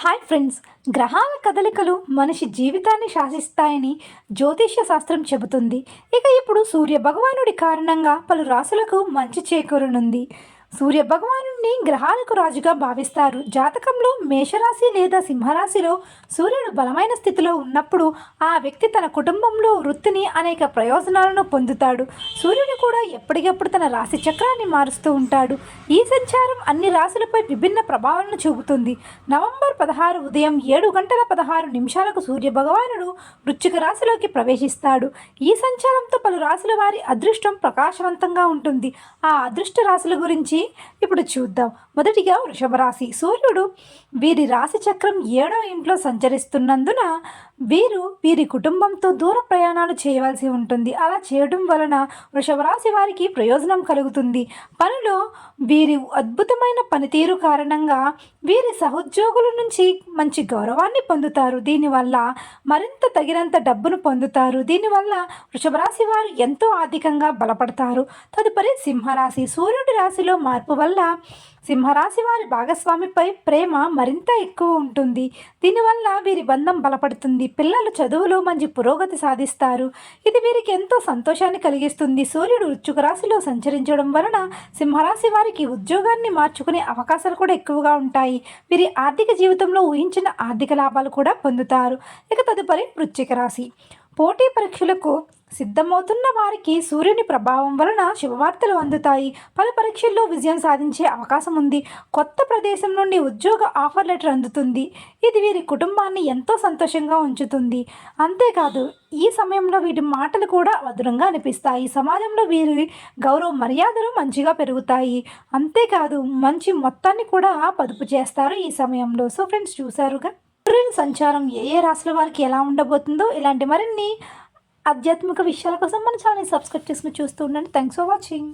Hi friends. గ్రహాల కదలికలు మనిషి జీవితాన్ని శాసిస్తాయని జ్యోతిష్య శాస్త్రం చెబుతుంది. ఇక ఇప్పుడు సూర్య భగవానుడి కారణంగా పలు రాసులకు మంచి చేకూరనుంది. సూర్య సూర్యుడిని గ్రహాలకు రాజుగా భావిస్తారు. జాతకంలో మేషరాశి లేదా సింహరాశిలో సూర్యుడు బలమైన స్థితిలో ఉన్నప్పుడు ఆ వ్యక్తి తన కుటుంబంలో వృత్తిని అనేక ప్రయోజనాలను పొందుతాడు. సూర్యుడు కూడా ఎప్పటికప్పుడు తన రాశి చక్రాన్ని మారుస్తూ ఉంటాడు. ఈ సంచారం అన్ని రాశులపై విభిన్న ప్రభావాలను చూపుతుంది. నవంబర్ పదహారు ఉదయం ఏడు గంటల పదహారు నిమిషాలకు సూర్య భగవానుడు వృచ్చిక రాశిలోకి ప్రవేశిస్తాడు. ఈ సంచారంతో పలు రాశుల వారి అదృష్టం ప్రకాశవంతంగా ఉంటుంది. ఆ అదృష్ట రాశుల గురించి ఇప్పుడు చూ చూద్దాం. మొదటిగా వృషభ రాశి సూర్యుడు వీరి రాశి చక్రం ఏడో ఇంట్లో సంచరిస్తున్నందున వీరు వీరి కుటుంబంతో దూర ప్రయాణాలు చేయవలసి ఉంటుంది. అలా చేయడం వలన వృషభ రాశి వారికి ప్రయోజనం కలుగుతుంది. పనిలో వీరి అద్భుతమైన పనితీరు కారణంగా వీరి సహోద్యోగుల నుంచి మంచి గౌరవాన్ని పొందుతారు. దీనివల్ల మరింత తగినంత డబ్బును పొందుతారు. దీనివల్ల వృషభ రాశి వారు ఎంతో ఆర్థికంగా బలపడతారు. తదుపరి సింహరాశి సూర్యుడి రాశిలో మార్పు వల్ల సింహరాశి వారి భాగస్వామిపై ప్రేమ మరింత ఎక్కువ ఉంటుంది. దీనివల్ల వీరి బంధం బలపడుతుంది. పిల్లలు చదువులో మంచి పురోగతి సాధిస్తారు. ఇది వీరికి ఎంతో సంతోషాన్ని కలిగిస్తుంది. సూర్యుడు వృశ్చిక రాశిలో సంచరించడం వలన సింహరాశి వారికి ఉద్యోగాన్ని మార్చుకునే అవకాశాలు కూడా ఎక్కువగా ఉంటాయి. వీరి ఆర్థిక జీవితంలో ఊహించిన ఆర్థిక లాభాలు కూడా పొందుతారు. ఇక తదుపరి వృశ్చిక రాశి. పోటీ పరీక్షలకు సిద్ధమవుతున్న వారికి సూర్యుని ప్రభావం వలన శుభవార్తలు అందుతాయి. పలు పరీక్షల్లో విజయం సాధించే అవకాశం ఉంది. కొత్త ప్రదేశం నుండి ఉద్యోగ ఆఫర్ లెటర్ అందుతుంది. ఇది వీరి కుటుంబాన్ని ఎంతో సంతోషంగా ఉంచుతుంది. అంతేకాదు ఈ సమయంలో వీటి మాటలు కూడా మధురంగా అనిపిస్తాయి. సమాజంలో వీరి గౌరవ మర్యాదలు మంచిగా పెరుగుతాయి. అంతేకాదు మంచి మొత్తాన్ని కూడా పొదుపు చేస్తారు ఈ సమయంలో. సో ఫ్రెండ్స్ చూసారుగా సూర్యుని సంచారం ఏ ఏ రాశుల వారికి ఎలా ఉండబోతుందో ఇలాంటి మరిన్ని ఆధ్యాత్మిక విషయాల కోసం మన ఛానల్ని సబ్స్క్రైబ్ చేసుకుని చూస్తూ ఉండండి. Thanks for watching